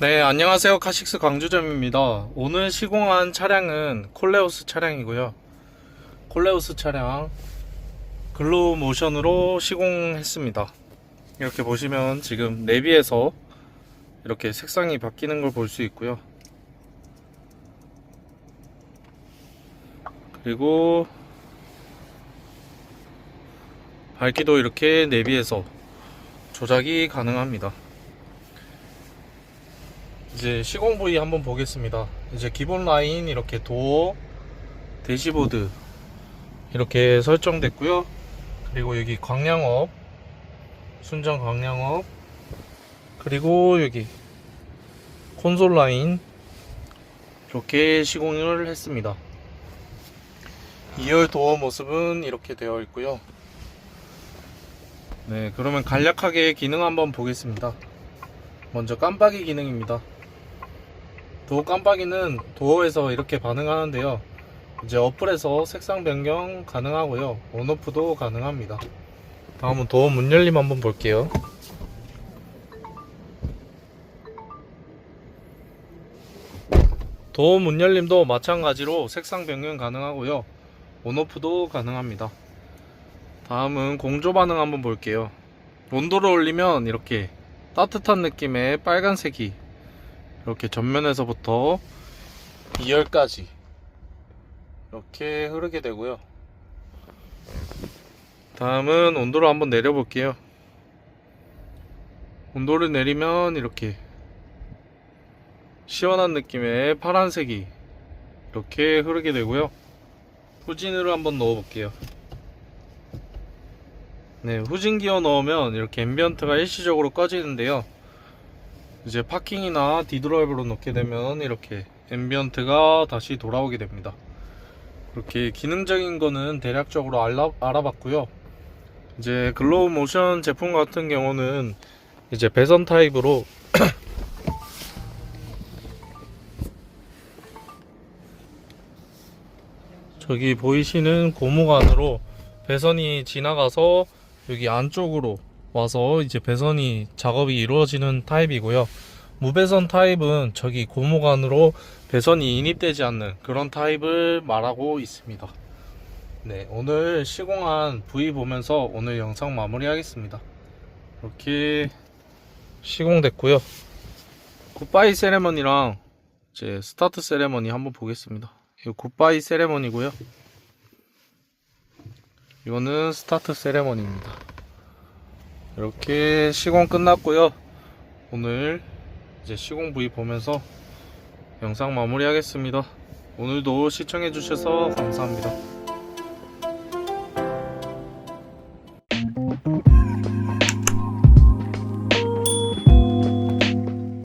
네, 안녕하세요. 카식스 광주점입니다. 오늘 시공한 차량은 콜레오스 차량이고요. 콜레오스 차량 글로우 모션으로 시공했습니다. 이렇게 보시면 지금 내비에서 이렇게 색상이 바뀌는 걸 볼 수 있고요. 그리고 밝기도 이렇게 내비에서 조작이 가능합니다. 이제 시공 부위 한번 보겠습니다. 이제 기본 라인 이렇게 도어, 대시보드 이렇게 설정됐고요. 그리고 여기 광량업, 순정 광량업, 그리고 여기 콘솔 라인 이렇게 시공을 했습니다. 2열 도어 모습은 이렇게 되어 있고요. 네, 그러면 간략하게 기능 한번 보겠습니다. 먼저 깜빡이 기능입니다. 도어 깜빡이는 도어에서 이렇게 반응하는데요. 이제 어플에서 색상 변경 가능하고요. 온오프도 가능합니다. 다음은 도어 문 열림 한번 볼게요. 도어 문 열림도 마찬가지로 색상 변경 가능하고요. 온오프도 가능합니다. 다음은 공조 반응 한번 볼게요. 온도를 올리면 이렇게 따뜻한 느낌의 빨간색이 이렇게 전면에서부터 2열까지 이렇게 흐르게 되고요. 다음은 온도를 한번 내려 볼게요. 온도를 내리면 이렇게 시원한 느낌의 파란색이 이렇게 흐르게 되고요. 후진으로 한번 넣어 볼게요. 네, 후진 기어 넣으면 이렇게 앰비언트가 일시적으로 꺼지는데요. 이제 파킹이나 디드라이브로 넣게 되면 이렇게 앰비언트가 다시 돌아오게 됩니다. 이렇게 기능적인 거는 대략적으로 알아, 알아봤고요. 이제 글로우 모션 제품 같은 경우는 이제 배선 타입으로 저기 보이시는 고무 안으로 배선이 지나가서 여기 안쪽으로 와서 이제 배선이 작업이 이루어지는 타입이고요. 무배선 타입은 저기 고무관으로 배선이 인입되지 않는 그런 타입을 말하고 있습니다. 네, 오늘 시공한 부위 보면서 오늘 영상 마무리하겠습니다. 이렇게 시공됐고요. 굿바이 세레머니랑 이제 스타트 세레머니 한번 보겠습니다. 이거 굿바이 세레머니고요. 이거는 스타트 세레머니입니다. 이렇게 시공 끝났고요. 오늘 이제 시공 부위 보면서 영상 마무리 하겠습니다. 오늘도 시청해 주셔서 감사합니다.